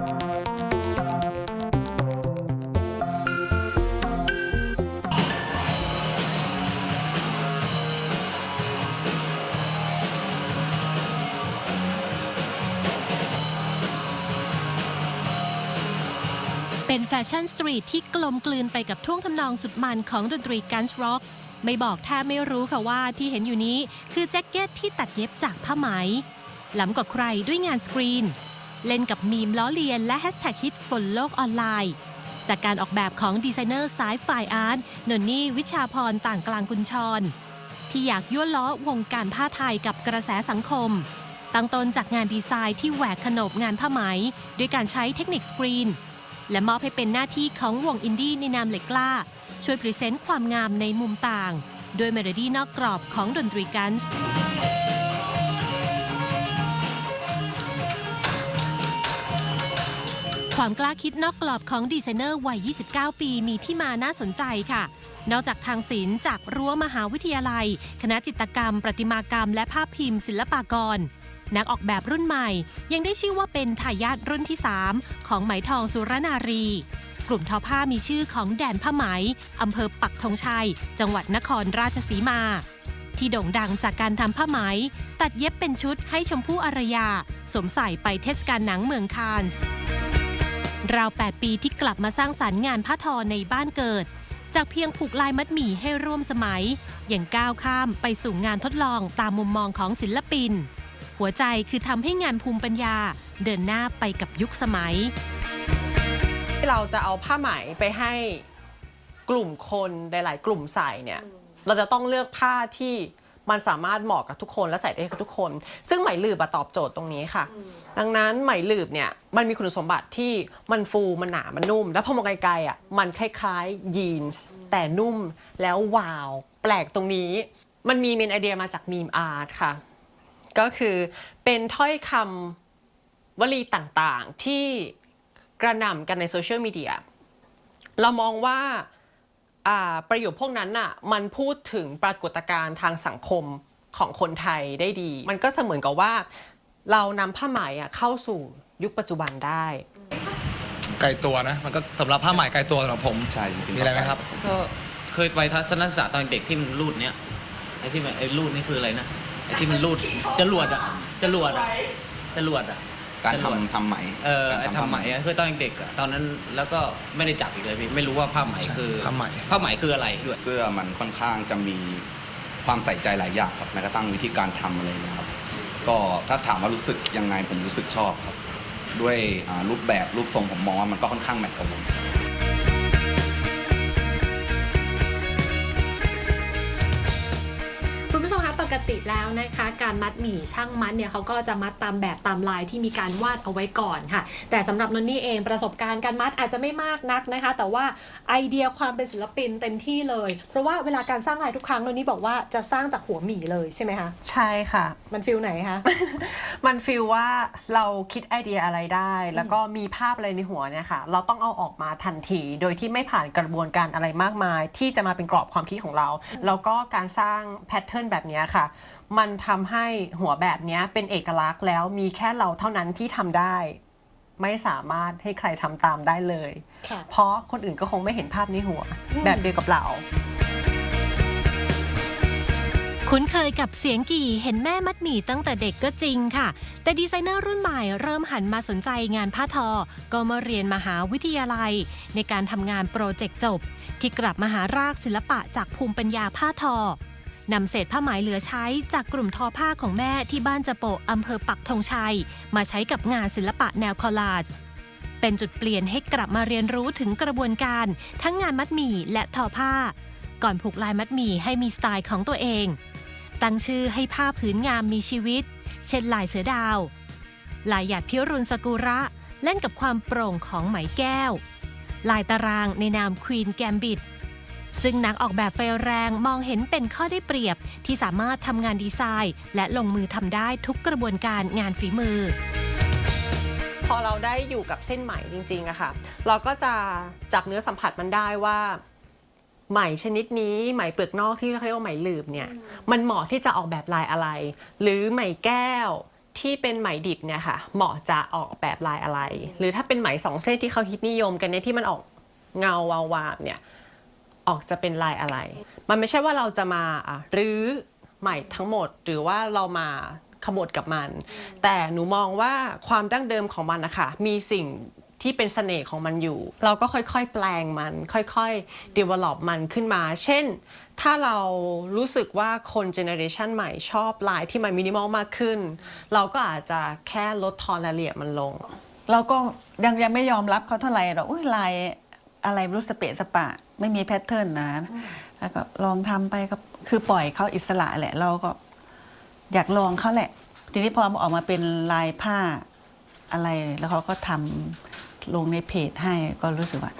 เป็นแฟชั่นสตรีทที่กลมกลืนไปกับท่วงทำนองสุดมันของดนตรีกันส์ร็อกไม่บอกแทบไม่รู้ค่ะว่าที่เห็นอยู่นี้คือแจ็คเก็ตที่ตัดเย็บจากผ้าไหมล้ำกว่าใครด้วยงานสกรีน เล่นกับมีมล้อเลียนและแฮชแท็กฮิตบนโลกออนไลน์ จากการออกแบบของดีไซเนอร์สายฝ่ายอาร์ตนนนี่วิชาพรต่างกลางกุญชร ที่อยากยั่วล้อวงการผ้าไทยกับกระแสสังคม ตั้งต้นจากงานดีไซน์ที่แหวกขนบงานผ้าไหม ด้วยการใช้เทคนิคสกรีน และมอบให้เป็นหน้าที่ของวงอินดี้ในนามเหล็กกล้า ช่วยพรีเซนต์ความงามในมุมต่างโดยเมโลดี้นอกกรอบของดนตรีกันส์ ความกล้าคิดนอกกรอบของดีไซเนอร์วัย 29 ปีมีที่มาน่าสนใจค่ะ นอกจากทางศิลป์จากรั้วมหาวิทยาลัย คณะจิตรกรรม ประติมากรรม และภาพพิมพ์ ศิลปากร นักออกแบบรุ่นใหม่ ยังได้ชื่อว่าเป็นทายาทรุ่นที่ 3 ของไหมทองสุรนารี กลุ่มทอผ้ามีชื่อของแดนผ้าไหมอำเภอปักธงชัย จังหวัดนครราชสีมาที่โด่งดังจากการทำผ้าไหม ตัดเย็บเป็นชุดให้ชมพู่อารยา สวมใส่ไปเทศกาลหนังเมืองคานส์ ราว 8 ปีที่กลับมาสร้างสรรค์งานผ้าทอในบ้านเกิด จากเพียงผูกลายมัดหมี่ให้ร่วมสมัย อย่างก้าวข้ามไปสู่งานทดลองตามมุมมองของศิลปิน หัวใจคือทำให้งานภูมิปัญญาเดินหน้าไปกับยุคสมัย เราจะเอาผ้าไหมไปให้กลุ่มคนหลาย ๆ กลุ่มใส่เนี่ย เราจะต้องเลือกผ้าที่ มันสามารถเหมาะกับทุกคนและใส่ได้กับทุกคน ซึ่งไหมหลืบอะตอบโจทย์ตรงนี้ค่ะ ดังนั้นไหมหลืบเนี่ยมันมีคุณสมบัติที่มันฟูมันหนามันนุ่ม แล้วพอมองไกลๆอะมันคล้ายๆยีนส์แต่นุ่มแล้วว้าว แปลกตรงนี้ มันมีเมนไอเดียมาจากมีมอาร์ตค่ะ ก็คือเป็นถ้อยคำวลีต่างๆที่กระหน่ำกันในโซเชียลมีเดียเรามองว่าอ่า ประโยคพวกนั้นน่ะมันพูดถึงปรากฏการณ์ทางสังคมของคนไทยได้ดี มันก็เสมือนกับว่า เรานำผ้าไหมอะเข้าสู่ยุคปัจจุบันได้ ไกลตัวนะ มันก็สำหรับผ้าไหมไกลตัวสำหรับผมใช่จริงๆมีอะไรไหมครับ ก็เคยไปทัศนศึกษาตอนเด็กที่มันรูดเนี้ยไอ้ที่มันไอ้รูดนี่คืออะไรนะไอ้ที่มันรูดจรวดอะจรวดอะจรวดอะ การจวดทำทำไหมเออการไอ้ทำไหมอะคือตอนเด็กๆอะตอนนั้นแล้วก็ไม่ได้จับอีกเลยพี่ไม่รู้ว่าผ้าไหมคือผ้าไหมผ้าไหมคืออะไรด้วยเสื้อมันค่อนข้างจะมีความใส่ใจหลายอย่างครับแม้กระทั่งวิธีการทำอะไรเนะครับ ก็ถ้าถามว่ารู้สึกยังไงผมรู้สึกชอบครับ ด้วยอ่ารูปแบบรูปทรงผมมองว่ามันก็ค่อนข้างแมทกับผม กติแล้วนะคะ การมัดหมี่ช่างมัดเนี่ยเขาก็จะมัดตามแบบตามลายที่มีการวาดเอาไว้ก่อนค่ะ แต่สำหรับนนนี่เองประสบการณ์การมัดอาจจะไม่มากนักนะคะ แต่ว่าไอเดียความเป็นศิลปินเต็มที่เลย เพราะว่าเวลาการสร้างลายทุกครั้งนนนี่บอกว่าจะสร้างจากหัวหมี่เลยใช่ไหมคะใช่ค่ะ มันฟิลไหนคะมันฟีลว่าเราคิดไอเดียอะไรได้ แล้วก็มีภาพอะไรในหัวเนี่ยค่ะ เราต้องเอาออกมาทันที โดยที่ไม่ผ่านกระบวนการอะไรมากมาย ที่จะมาเป็นกรอบความคิดของเรา แล้วก็การสร้างแพทเทิร์นแบบเนี้ยค่ะ มันทำให้หัวแบบเนี้ยเป็นเอกลักษณ์แล้วมีแค่เราเท่านั้นที่ทำได้ ไม่สามารถให้ใครทำตามได้เลยค่ะเพราะคนอื่นก็คงไม่เห็นภาพในหัว แบบเดียวกับเราคุ้นเคยกับเสียงกี่เห็นแม่มัดหมี่ตั้งแต่เด็กก็จริงค่ะ แต่ดีไซเนอร์รุ่นใหม่เริ่มหันมาสนใจงานผ้าทอ ก็มาเรียนมหาวิทยาลัย ในการทำงานโปรเจกต์จบ ที่กลับมาหารากศิลปะจากภูมิปัญญาผ้าทอ นำเศษผ้าไหมเหลือใช้จากกลุ่มทอผ้าของแม่ที่บ้านจะโปะอำเภอปักธงชัย มาใช้กับงานศิลปะแนวคอลลาจ เป็นจุดเปลี่ยนให้กลับมาเรียนรู้ถึงกระบวนการ ทั้งงานมัดหมี่และทอผ้า ก่อนผูกลายมัดหมี่ให้มีสไตล์ของตัวเอง ตั้งชื่อให้ผ้าผืนงามมีชีวิต เช่นลายเสือดาว ลายหยาดพิรุณสกุระ เล่นกับความโปร่งของไหมแก้ว ลายตารางในนามควีนแกมบิด ซึ่งนักออกแบบไฟแรงมองเห็นเป็นข้อได้เปรียบ ที่สามารถทำงานดีไซน์ และลงมือทำได้ทุกกระบวนการงานฝีมือ พอเราได้อยู่กับเส้นไหมจริงๆอะค่ะ เราก็จะจับเนื้อสัมผัสมันได้ว่าไหมชนิดนี้ไหมเปลือกนอกที่เขาเรียกว่าไหมหลืบเนี่ยมันเหมาะที่จะออกแบบลายอะไร หรือไหมแก้วที่เป็นไหมดิบเนี่ยค่ะ เหมาะจะออกแบบลายอะไร หรือถ้าเป็นไหมสองเส้นที่เขาฮิตนิยมกันเนี่ยที่มันออกเงาวาวาบเนี่ย ออกจะเป็นลายอะไร มันไม่ใช่ว่าเราจะมาอะรื้อใหม่ทั้งหมด หรือว่าเรามาขบฏกับมัน แต่หนูมองว่าความดั้งเดิมของมันนะคะมีสิ่งที่เป็นเสน่ห์ของมันอยู่ เราก็ค่อยๆ แปลงมัน ค่อยๆ develop มันขึ้นมา เช่น ถ้าเรารู้สึกว่าคนเจเนอเรชันใหม่ชอบลายที่มันมินิมอลมากขึ้น เราก็อาจจะแค่ลดทอนรายละเอียดมันลง เราก็ยังยังไม่ยอมรับเขาเท่าไหร่หรอกอุ้ยลาย อะไรไม่รู้สเปะสปะ ไม่มีแพทเทิร์นนะ แล้วก็ลองทำไปก็คือปล่อยเขาอิสระแหละ เราก็อยากลองเขาแหละ ทีนี้พอออกมาเป็นลายผ้าอะไรแล้วเขาก็ทำลงในเพจให้ก็รู้สึกว่า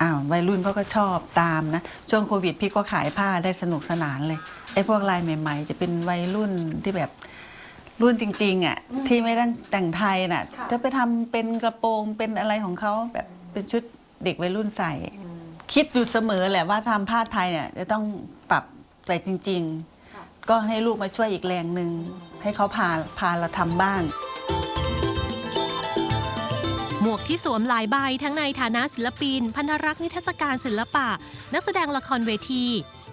อ้าววัยรุ่นเขาก็ชอบตามนะ ช่วงโควิดพี่ก็ขายผ้าได้สนุกสนานเลยไอ้พวกลายใหม่ ๆ จะเป็นวัยรุ่นที่แบบรุ่นจริง ๆอะที่ไม่ต้องแต่งไทยน่ะ จะไปทำเป็นกระโปรงเป็นอะไรของเขาแบบเป็นชุด เด็กวัยรุ่นใส่ คิดอยู่เสมอแหละว่าทำผ้าไทยเนี่ยจะต้องปรับไปจริง ๆ ก็ให้ลูกมาช่วยอีกแรงหนึ่งให้เขาพาพาเราทำบ้าง หมวกที่สวมหลายใบทั้งในฐานะศิลปิน พันธรักษ์นิทรรศการศิลปะ นักแสดงละครเวที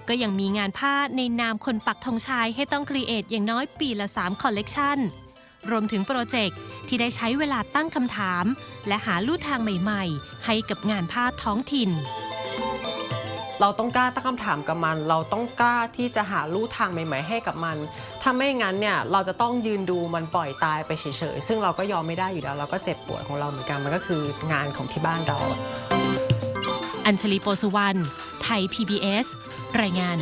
ก็ยังมีงานผ้าในนามคนปักธงชัยให้ต้องครีเอทอย่างน้อยปีละ 3 คอลเลกชัน รวมถึงโปรเจกต์ที่ได้ใช้เวลาตั้งคำถาม และหาลู่ทางใหม่ๆ ให้กับงานผ้าท้องถิ่น เราต้องกล้าตั้งคำถามกับมัน เราต้องกล้าที่จะหาลู่ทางใหม่ ๆ ให้กับมันถ้าไม่งั้นเนี่ยเราจะต้องยืนดูมันปล่อยตายไปเฉยๆซึ่งเราก็ยอมไม่ได้อยู่แล้ว เราก็เจ็บปวดของเราเหมือนกันมันก็คืองานของที่บ้านเรา อัญชลีโปสุวรรณไทย PBS รายงาน